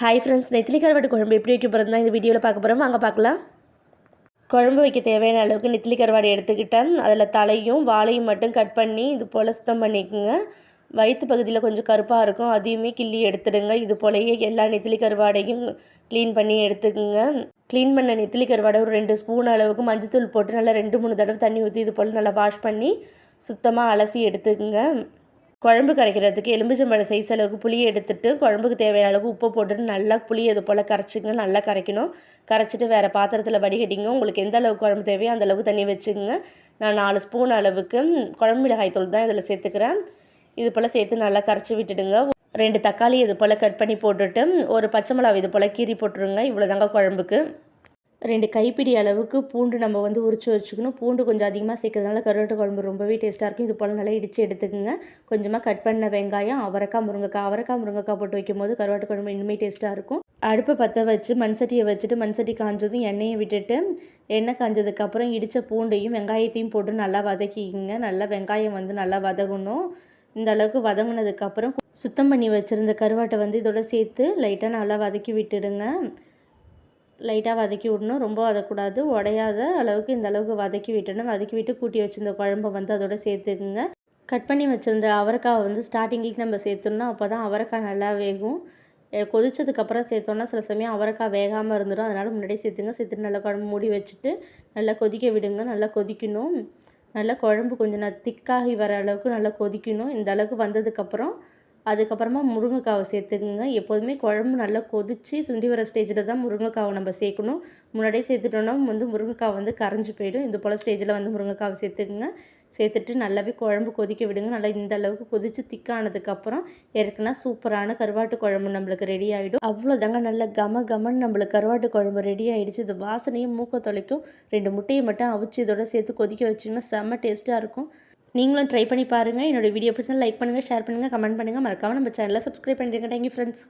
Hi friends நெத்திலி கருவாட்டு குழம்பு எப்படி வைக்க போகிறது தான் இந்த வீடியோவில் பார்க்க போகிறோம் வாங்க பார்க்கலாம். குழம்பு வைக்க தேவையான அளவுக்கு நெத்திலி கருவாடு எடுத்துக்கிட்டேன். அதில் தலையும் வாழையும் மட்டும் கட் பண்ணி இது போல் சுத்தம் பண்ணிக்கோங்க. வயிற்று பகுதியில் கொஞ்சம் கருப்பாக இருக்கும். அதையுமே கிள்ளி எடுத்துடுங்க. இது போலயே எல்லா நெத்திலி கருவாடையும் க்ளீன் பண்ணி எடுத்துக்கோங்க. க்ளீன் பண்ண நெத்திலி கருவாடை ஒரு ரெண்டு ஸ்பூன் அளவுக்கு மஞ்சத்தூள் போட்டு நல்லா ரெண்டு மூணு தடவை தண்ணி ஊற்றி இது போல் நல்லா வாஷ் பண்ணி சுத்தமாக அலசி எடுத்துக்கோங்க. குழம்பு கரைக்கிறதுக்கு எலும்பிச்சம்பழம் சைஸ் அளவுக்கு புளியை எடுத்துட்டு குழம்புக்கு தேவையான அளவுக்கு உப்பு போட்டுட்டு நல்லா புளி இது போல் கரைச்சிக்கணும் நல்லா கரைக்கணும். கரைச்சிட்டு வேறு பாத்திரத்தில் வடிகட்டிங்க. உங்களுக்கு எந்த அளவுக்கு குழம்பு தேவையோ அந்த அளவுக்கு தண்ணி வச்சுக்கோங்க. நான் நாலு ஸ்பூன் அளவுக்கு குழம்பு மிளகாய் தூள் தான் இதில் சேர்த்துக்கிறேன். இது போல் சேர்த்து நல்லா கரைச்சி விட்டுடுங்க. ரெண்டு தக்காளி இது போல் கட் பண்ணி போட்டுட்டு ஒரு பச்சை மிளகா இது போல் கீறி போட்டுருங்க. இவ்வளோ தாங்க குழம்புக்கு. ரெண்டு கைப்பிடி அளவுக்கு பூண்டு நம்ம வந்து உரிச்சு வச்சுக்கணும். பூண்டு கொஞ்சம் அதிகமாக சேர்க்கறதுனால கருவாட்டு குழம்பு ரொம்பவே டேஸ்ட்டாக இருக்கும். இது போல் நல்லா இடித்து எடுத்துக்கோங்க. கொஞ்சமாக கட் பண்ண வெங்காயம் அவரைக்காய் முருங்கைக்காய். அவரைக்காய் முருங்கைக்காய் போட்டு வைக்கும்போது கருவாட்டு குழம்பு இன்னுமே டேஸ்ட்டாக இருக்கும். அடுப்பை பற்ற வச்சு மண் சட்டியை வச்சுட்டு மண் சட்டி காஞ்சதும் எண்ணெயை விட்டுட்டு எண்ணெய் காஞ்சதுக்கப்புறம் இடித்த பூண்டையும் வெங்காயத்தையும் போட்டு நல்லா வதக்கிக்கிங்க. நல்லா வெங்காயம் வந்து நல்லா வதங்கணும். இந்த அளவுக்கு வதங்கினதுக்கப்புறம் சுத்தம் பண்ணி வச்சுருந்த கருவாட்டை வந்து இதோட சேர்த்து லைட்டாக நல்லா வதக்கி விட்டுடுங்க. லைட்டாக வதக்கி விடணும். ரொம்ப வதக்கூடாது உடையாத அளவுக்கு இந்த அளவுக்கு வதக்கி விட்டணும் வதக்கி விட்டு கூட்டி வச்சுருந்த குழம்பை வந்து அதோட சேர்த்துக்குங்க. கட் பண்ணி வச்சுருந்த அவரைக்காவை வந்து ஸ்டார்டிங்கில் நம்ம சேர்த்தோம்னா அப்போ தான் அவரைக்காய் நல்லா வேகும். கொதிச்சதுக்கப்புறம் சேர்த்தோன்னா சில சமயம் அவரைக்காய் வேகாமல் இருந்துடும் அதனால் முன்னாடியே சேர்த்துங்க. சேர்த்துட்டு நல்லா குழம்பு மூடி வச்சுட்டு நல்லா கொதிக்க விடுங்க. நல்லா கொதிக்கணும். நல்லா குழம்பு கொஞ்சம் நான் திக்காகி வர அளவுக்கு நல்லா கொதிக்கணும். இந்த அளவுக்கு வந்ததுக்கப்புறம் அதுக்கப்புறமா முருங்கைக்காவை சேர்த்துக்குங்க. எப்போதுமே குழம்பு நல்லா கொதித்து சுண்டி வர ஸ்டேஜில் தான் முருங்கைக்காவை நம்ம சேர்க்கணும். முன்னாடியே சேர்த்துட்டோன்னா வந்து முருங்கைக்காய் வந்து கரைஞ்சி போயிடும். இது போல் ஸ்டேஜில் வந்து முருங்கைக்காவை சேர்த்துக்குங்க. சேர்த்துட்டு நல்லாவே குழம்பு கொதிக்க விடுங்க. நல்லா இந்த அளவுக்கு கொதித்து திக்கானதுக்கப்புறம் ஏற்கனவே சூப்பரான கருவாட்டு குழம்பு நம்மளுக்கு ரெடி ஆகிடும் அவ்வளோதாங்க நல்ல கம கமன்னு நம்மளுக்கு கருவாட்டு குழம்பு ரெடி ஆகிடுச்சு இது வாசனையும் மூக்க தொலைக்கும். ரெண்டு முட்டையை மட்டும் அவிச்சு இதோட சேர்த்து கொதிக்க வச்சிங்கன்னா செம்ம டேஸ்ட்டாக இருக்கும். நீங்களும் ட்ரை பண்ணி பாருங்கள் என்னோடய வீடியோ பிடிச்சா லைக் பண்ணுங்கள் ஷேர் பண்ணுங்கள் கமெண்ட் பண்ணுங்கள் மறக்காமல் நம்ம சேனலை சப்ஸ்கிரைப் பண்ணிடுங்க. Thank you friends